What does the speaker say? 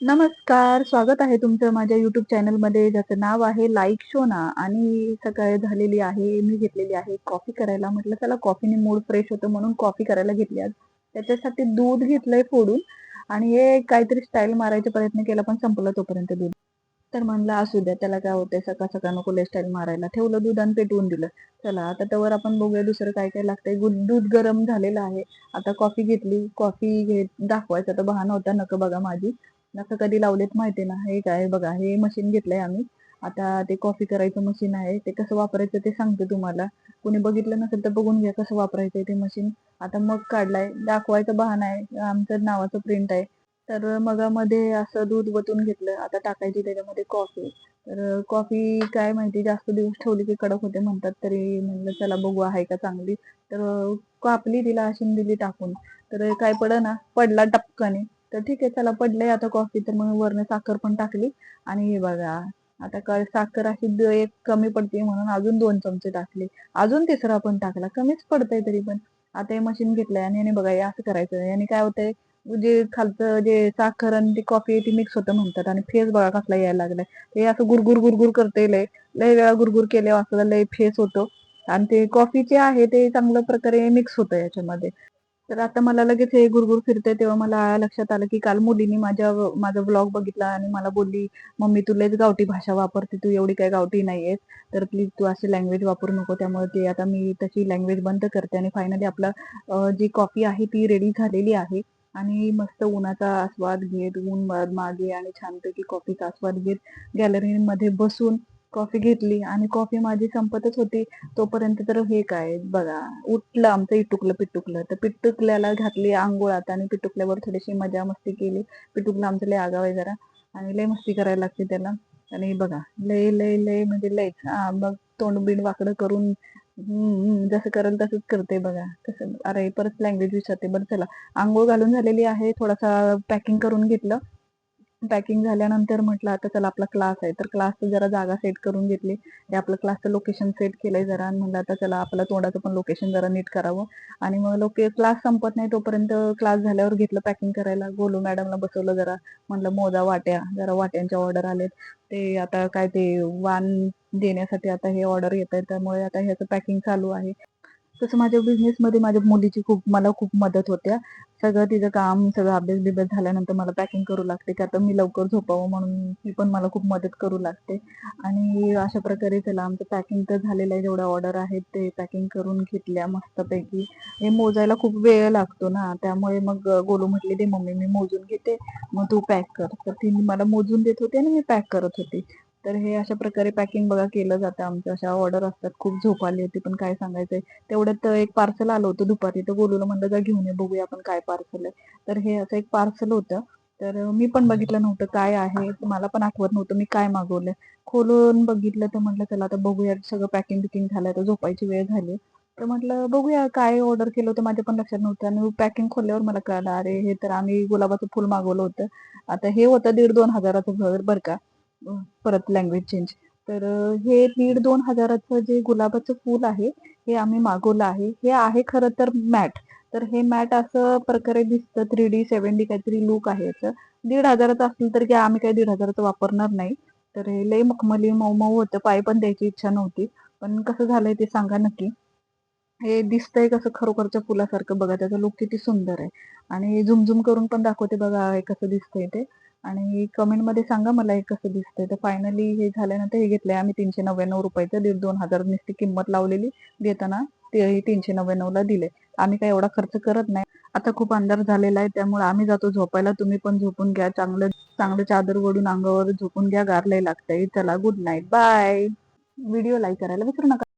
नमस्कार स्वागत आहे तुमचं माझ्या युट्यूब चॅनलमध्ये ज्याचं नाव आहे लाईक शोना आणि सकाळी झालेली आहे मी घेतलेली आहे कॉफी करायला. म्हटलं चला कॉफीने मूड फ्रेश होतं म्हणून कॉफी करायला घेतली आज. त्याच्यासाठी दूध घेतलंय फोडून. आणि हे काहीतरी स्टाईल मारायचा प्रयत्न केला पण संपलं तोपर्यंत दूध. तर म्हणलं असू द्या त्याला काय होतंय? सकाळ सकाळ नको स्टाईल मारायला. ठेवलं दूध आणि पेटवून दिलं. चला आता त्यावर आपण बघूया दुसरं काय काय लागतंय. दूध गरम झालेलं आहे. आता कॉफी घेतली. कॉफी घेत दाखवायचा तर बहाणा होता. नका बघा माझी. नका कधी लावलेत माहिती ना. हे काय बघा हे मशीन घेतलंय आम्ही. आता ते कॉफी करायचं मशीन आहे. ते कसं वापरायचं ते सांगते तुम्हाला. कोणी बघितलं नसेल तर बघून घ्या कसं वापरायचं ते मशीन आता मग काढलाय. दाखवायचं बहाणा आहे. आमचं नावाचं प्रिंट आहे. तर मगामध्ये असं दूध वतून घेतलं. आता टाकायची त्याच्यामध्ये कॉफी तर कॉफी काय माहिती जास्त दिवस ठेवली की कडक होते म्हणतात. तरी म्हणलं चला बघू आहे का चांगली. तर कापली तिला अशी दिली टाकून. तर काय पड ना पडला टपकाने. तर ठीक आहे चला पडलंय आता कॉफी तर मग वरनं साखर पण टाकली. आणि हे बघा आता काय साखर अशी एक कमी पडते म्हणून अजून दोन चमचे टाकले. अजून तिसरा पण टाकला कमीच पडतंय तरी पण. आता हे मशीन घेतलंय आणि याने बघा असं करायचं. याने काय होतंय जे खालचं जे साखर आणि ती कॉफी ती मिक्स होतं म्हणतात. आणि फेस बघा कसला यायला लागलाय. ते असं गुरगुर गुरगुर करते लय. लय वेळा गुरगुर केले असं लय फेस होतो. आणि ते कॉफीचे आहे ते चांगल्या प्रकारे मिक्स होतं याच्यामध्ये. तर आता मला लगेच हे गुरगुर फिरते तेव्हा मला लक्षात आलं की काल मुलींनी माझ्या माझा ब्लॉग बघितला आणि मला बोलली मम्मी तू लयच गावठी भाषा वापरते तू एवढी काय गावठी नाहीयेस. तर प्लीज तू अशी लँग्वेज वापरू नको त्यामुळे ते आता मी तशी लँग्वेज बंद करते. आणि फायनली आपलं जी कॉफी आहे ती रेडी झालेली आहे. आणि मस्त उन्हाचा आस्वाद घेत ऊन मागे आणि छानपैकी कॉफीचा आस्वाद घेत गॅलरीमध्ये बसून कॉफी घेतली आणि कॉफी माझी संपतच होती तोपर्यंत तर हे काय बघा उठलं आमचं इटुकलं पिटुकलं. तर पिटुकल्याला घातली आंघोळात आणि पिटुकल्यावर थोडीशी मजा मस्ती केली. पिटुकलं आमचं लय आगाव आहे जरा आणि लय मस्ती करायला लागते त्याला. आणि बघा लय लय लय म्हणजे लयच हा मग तोंड बिंड वाकडं करून जसं करेल तसंच करते बघा. कसं अरे परत लँग्वेज विचारते बरं चला. आंघोळ घालून झालेली आहे थोडासा पॅकिंग करून घेतलं. पॅकिंग झाल्यानंतर म्हटलं आता चला आपला क्लास आहे. तर क्लासचं जरा जागा सेट करून घेतली. ते आपलं क्लासचं लोकेशन सेट केलंय जरा. आणि म्हणलं आता चला आपलं तोंडाचं पण लोकेशन जरा नीट करावं. आणि मग लोके क्लास संपत नाही तोपर्यंत क्लास झाल्यावर घेतलं पॅकिंग करायला. गोलू मॅडमला बसवलं जरा. म्हणलं मोजा वाट्या. जरा वाट्यांच्या ऑर्डर आलेत. ते आता काय ते वाण देण्यासाठी आता हे ऑर्डर येत आहे त्यामुळे आता ह्याचं पॅकिंग चालू आहे. तसं माझ्या बिझनेसमध्ये मध्ये माझ्या मुलीची खूप मला खूप मदत होत्या. सगळं तिचं काम सगळं अभ्यास बिभ्यास झाल्यानंतर मला पॅकिंग करू लागते. का तर मी लवकर झोपावं म्हणून ती पण मला खूप मदत करू लागते. आणि अशा प्रकारे चला आमचं पॅकिंग तर झालेलं आहे. जेवढ्या ऑर्डर आहेत ते पॅकिंग करून घेतल्या मस्तपैकी. हे मोजायला खूप वेळ लागतो ना. त्यामुळे मग गोलू म्हटली दे मम्मी मी मोजून घेते. मग तू पॅक कर. तर ती मला मोजून देत होते आणि मी पॅक करत होते. तर हे अशा प्रकारे पॅकिंग बघा केलं जातं आमच्या अशा ऑर्डर असतात. खूप झोप आली होती पण काय सांगायचंय? तेवढ्यात एक पार्सल आलं होतं दुपारी. तर गोलूला म्हणलं जा घेऊन ये बघूया आपण काय पार्सल आहे. तर हे असं एक पार्सल होतं. तर मी पण बघितलं नव्हतं काय आहे. मला पण आठवत नव्हतं मी काय मागवलंय. खोलून बघितलं तर म्हटलं चला आता बघूया सगळं पॅकिंग बिकिंग झालं तर झोपायची वेळ झाली. तर म्हटलं बघूया काय ऑर्डर केलं होतं माझ्या पण लक्षात नव्हतं. आणि पॅकिंग खोलल्यावर मला कळलं अरे हे तर आम्ही गुलाबाचं फुल मागवलं होतं. आता हे होतं दीड दोन हजाराचं घर बरं का. परत लँग्वेज चेंज तर हे दीड दोन हजाराचं जे गुलाबाचं फूल आहे हे आम्ही मागवलं आहे. हे आहे खरं तर मॅट तर हे मॅट असं प्रकारे दिसतं थ्री डी सेव्हन डी काहीतरी लुक आहे याचं. दीड हजाराचं असलं तर की आम्ही काही दीड हजाराचं वापरणार नाही. तर हे लय मखमली मऊ मऊ होतं. पाय पण द्यायची इच्छा नव्हती. पण कसं झालंय ते सांगा नक्की. हे दिसतंय कसं खरोखरच्या फुलासारखं. बघा त्याचा लुक किती सुंदर आहे. आणि झुमझुम करून पण दाखवते बघा हे कसं दिसतंय ते. आणि कमेंटमध्ये सांगा मला हे कसं दिसतंय. तर फायनली हे झाल्यानंतर हे घेतलंय आम्ही तीनशे नव्याण्णव रुपयाचं दीड दोन हजार नुसती किंमत लावलेली देताना ते तीनशे नव्याण्णवला दिले. आम्ही काही एवढा खर्च करत नाही. आता खूप अंधार झालेला आहे त्यामुळे आम्ही जातो झोपायला. तुम्ही पण झोपून घ्या. चांगलं चांगलं चादर वडून अंगावर झोपून घ्या. गारलाही लागतंय. चला good night bye video like करायला विसरू नका.